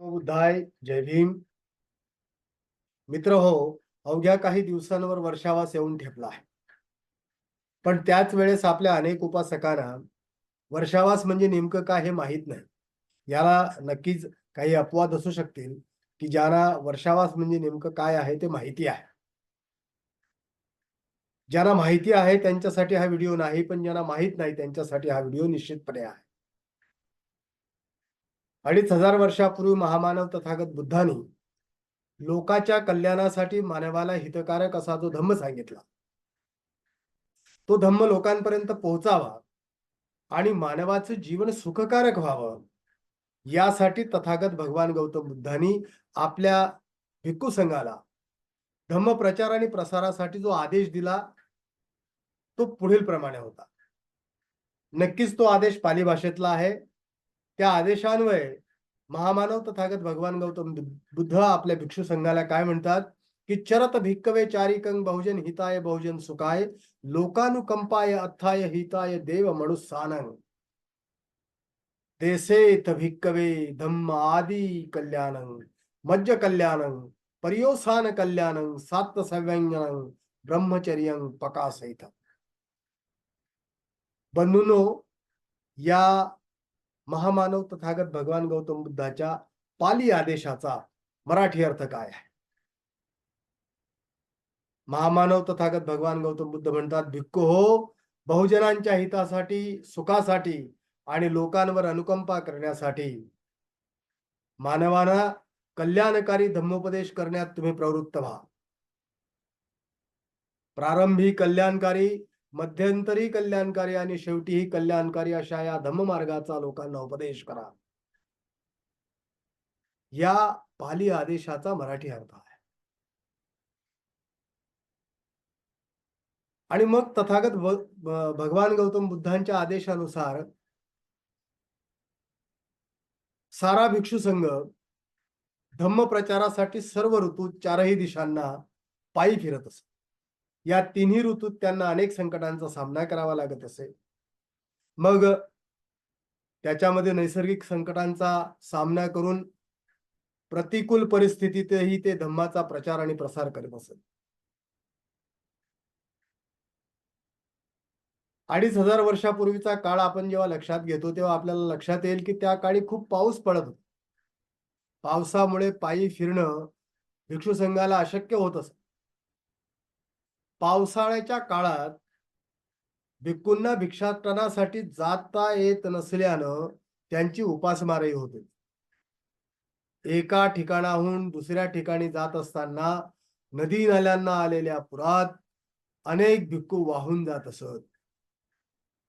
बुद्धाय जय भीम मित्र हो अवघ्या काही दिवसांवर वर्षावास येऊन ठेपला आहे. पण त्याच वेळेस आपल्या अनेक उपासकांना वर्षावास म्हणजे नेमकं काय हे माहीत नाही. याला नक्कीच काही अपवाद असू शकतील की ज्यांना वर्षावास म्हणजे नेमकं काय आहे ते माहिती आहे. ज्यांना माहिती आहे त्यांच्यासाठी हा व्हिडिओ नाही पण ज्यांना माहीत नाही त्यांच्यासाठी हा व्हिडिओ निश्चितपणे आहे. अडीच हजार वर्षापूर्वी महामानव तथागत बुद्धांनी लोकाच्या कल्याणासाठी मानवाला हितकारक असा जो धम्म सांगितला तो धम्म लोकांपर्यंत पोहोचावा आणि मानवाचं जीवन सुखकारक व्हावं यासाठी तथागत भगवान गौतम बुद्धांनी आपल्या भिक्खू संघाला धम्म प्रचार आणि प्रसारासाठी जो आदेश दिला तो पुढील प्रमाणे होता. नक्कीच तो आदेश पाली भाषेतला आहे. त्या आदेशान्वये महामानव तथागत भगवान गौतम बुद्ध आपल्या भिक्षू संघाला काय म्हणतात? की चरत भिक्कवे चारिकंग बहुजन हिताय बहुजन सुखाय लोकानुकंपाय अथाय हिताय देव मनुसानंग देसेत भिक्कवे धम्म आदि कल्याणं मज्ज कल्याणं पर्योसान कल्याणं सात सव्यंजनं ब्रह्मचर्यं पकासहित बंधुनो या महामानव तथागत भगवान गौतम बुद्धाच्या पाली आदेशाचा मराठी अर्थ काय आहे? महामानव तथागत भगवान गौतम बुद्ध म्हणतात भिक्खू हो बहुजनांच्या हितासाठी सुखासाठी आणि लोकांवर अनुकंपा करण्यासाठी. मानवाना कल्याणकारी धम्मोपदेश करण्यात तुम्ही प्रवृत्त व्हा. प्रारंभी कल्याणकारी मध्यंतरी कल्याणकारी आणि शेवटीही कल्याणकारी अशा या धम्ममार्गाचा लोकांना उपदेश करा. या पाली आदेशाचा मराठी अर्थ आहे. आणि मग तथागत भगवान गौतम बुद्धांच्या आदेशानुसार सारा भिक्षू संघ धम्म प्रचारासाठी सर्व ऋतू चारही दिशांना पायी फिरत असत. या तिन्ही ऋतूत त्यांना अनेक संकटांचा सामना करावा लागत असे. मग त्याच्यामध्ये नैसर्गिक संकटांचा सामना करून प्रतिकूल परिस्थितीतही ते धम्माचा प्रचार आणि प्रसार करत असत अडीच हजार वर्षापूर्वीचा काळ आपण जेव्हा लक्षात घेतो तेव्हा आपल्याला लक्षात येईल की त्या काळी खूप पाऊस पडत होता. पावसामुळे पायी फिरणं भिक्षू संघाला अशक्य होत असत पावसाळ्याच्या काळात भिक्कूंना भिक्षाटनासाठी जाता येत नसल्यानं त्यांची उपासमारही होते. एका ठिकाणाहून दुसऱ्या ठिकाणी जात असताना नदी नाल्यांना आलेल्या पुरात अनेक भिक्खू वाहून जात असत.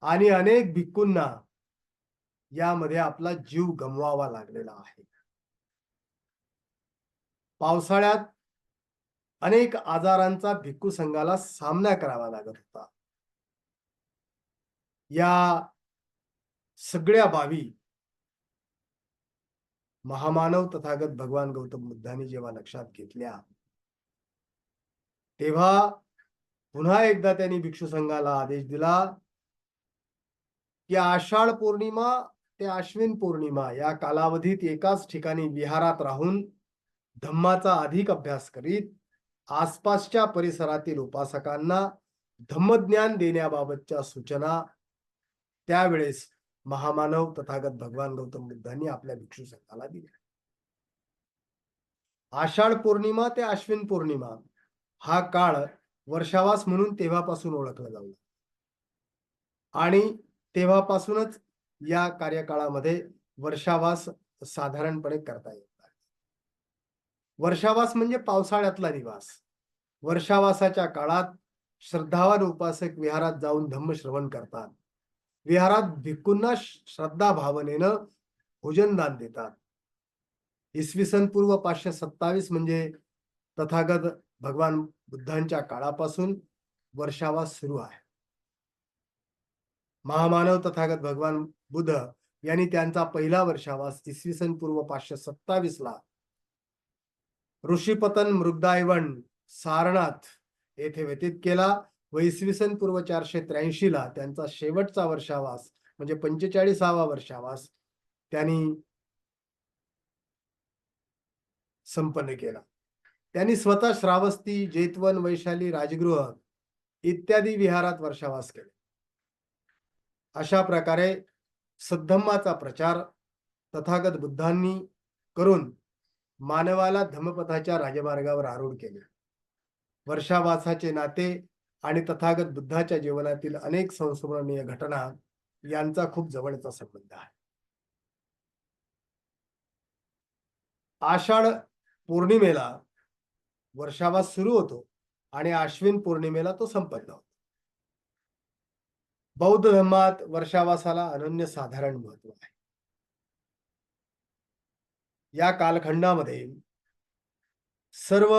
आणि अनेक भिक्खूंना यामध्ये आपला जीव गमवावा लागलेला आहे. पावसाळ्यात अनेक आजारांचा भिक्खू संघाला सामना करावा लागत होता. या सगळ्या बाबी महामानव तथागत भगवान गौतम बुद्धांनी जेव्हा लक्षात घेतल्या तेव्हा पुन्हा एकदा त्यांनी भिक्षू संघाला आदेश दिला की आषाढ पौर्णिमा ते अश्विन पौर्णिमा या कालावधीत एकाच ठिकाणी विहारात राहून धम्माचा अधिक अभ्यास करीत आसपासच्या परिसरातील उपासकांना धम्मज्ञान देण्याबाबतच्या सूचना त्यावेळेस महामानव तथागत भगवान गौतम बुद्धांनी आपल्या भिक्षू संघाला दिल्या. आषाढ पौर्णिमा ते अश्विन पौर्णिमा हा काळ वर्षावास म्हणून तेव्हापासून ओळखला जाऊ. आणि तेव्हापासूनच या कार्यकाळामध्ये वर्षावास साधारणपणे करता येईल. वर्षावास म्हणजे पावसाळ्यातला निवास. वर्षावासाच्या काळात श्रद्धावान उपासक विहारात जाऊन धम्म श्रवण करतात. विहारात भिक्खूंना श्रद्धा भावनेनं भोजनदान देतात. इसवी सन पूर्व पाचशे सत्तावीस म्हणजे तथागत भगवान बुद्धांच्या काळापासून वर्षावास सुरू आहे. महामानव तथागत भगवान बुद्ध यांनी त्यांचा पहिला वर्षावास इसवी सन पूर्व पाचशे सत्तावीस ला ऋषीपतन मृगदायवण सारनाथ येथे व्यतीत केला. व इसवी सन पूर्व चारशे त्र्याऐंशी ला त्यांचा शेवटचा वर्षावास म्हणजे पंचेचाळीसावा वर्षावास त्यांनी संपन्न केला. त्यांनी स्वतः श्रावस्ती जेतवन वैशाली राजगृह इत्यादी विहारात वर्षावास केले. अशा प्रकारे सद्धम्माचा प्रचार तथागत बुद्धांनी करून मानवाला धम्मपथाच्या राजमार्गावर आरूढ केले. वर्षावासाचे नाते आणि तथागत बुद्धाच्या जीवनातील अनेक संस्मरणीय घटना यांचा खूप जवळचा संबंध आहे. आषाढ पौर्णिमेला वर्षावास सुरू होतो आणि आश्विन पौर्णिमेला तो संपन्न होतो. बौद्ध धर्मात वर्षावासाला अनन्य साधारण महत्त्व आहे. या कालखंडामध्ये सर्व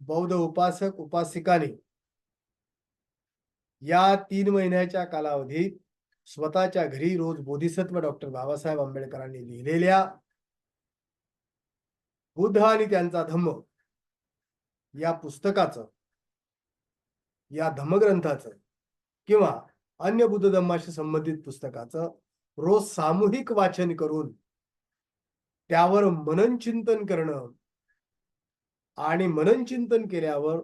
बौद्ध उपासक उपासिकांनी या तीन महिन्याच्या कालावधीत स्वतःच्या घरी रोज बोधिसत्व डॉक्टर बाबासाहेब आंबेडकरांनी लिहिलेल्या बुद्ध आणि त्यांचा धम्म या पुस्तकाचं या धम्मग्रंथाचं किंवा अन्य बुद्ध धम्माशी संबंधित पुस्तकाचं रोज सामूहिक वाचन करून त्यावर मनन चिंतन करणं. आणि मनन चिंतन केल्यावर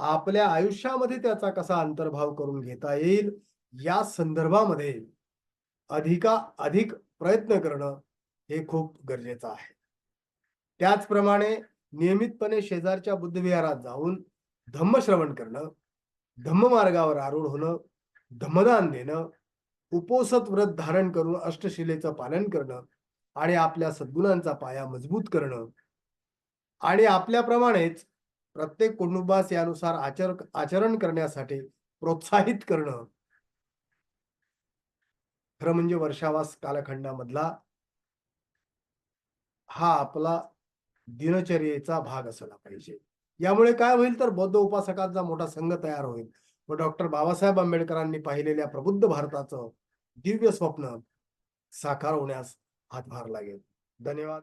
आपल्या आयुष्यामध्ये त्याचा कसा अंतर्भाव करून घेता येईल या संदर्भामध्ये अधिका अधिक प्रयत्न करणं हे खूप गरजेचं आहे. त्याचप्रमाणे नियमितपणे शेजारच्या बुद्धविहारात जाऊन धम्मश्रवण करणं धम्ममार्गावर आरूढ होणं धम्मदान देणं उपोसत व्रत धारण करून अष्टशिलेचं पालन करणं आणि आपल्या सद्गुणांचा पाया मजबूत करणं. आणि आपल्याप्रमाणेच प्रत्येक कुटुंबास यानुसार आचर आचरण करण्यासाठी प्रोत्साहित करणं. खरं म्हणजे वर्षावास कालखंडामधला हा आपला दिनचर्येचा भाग असला पाहिजे. यामुळे काय होईल तर बौद्ध उपासकांचा मोठा संघ तयार होईल व डॉक्टर बाबासाहेब आंबेडकरांनी पाहिलेल्या प्रबुद्ध भारताचं दिव्य स्वप्न साकार होण्यास हातभार लागेल. धन्यवाद.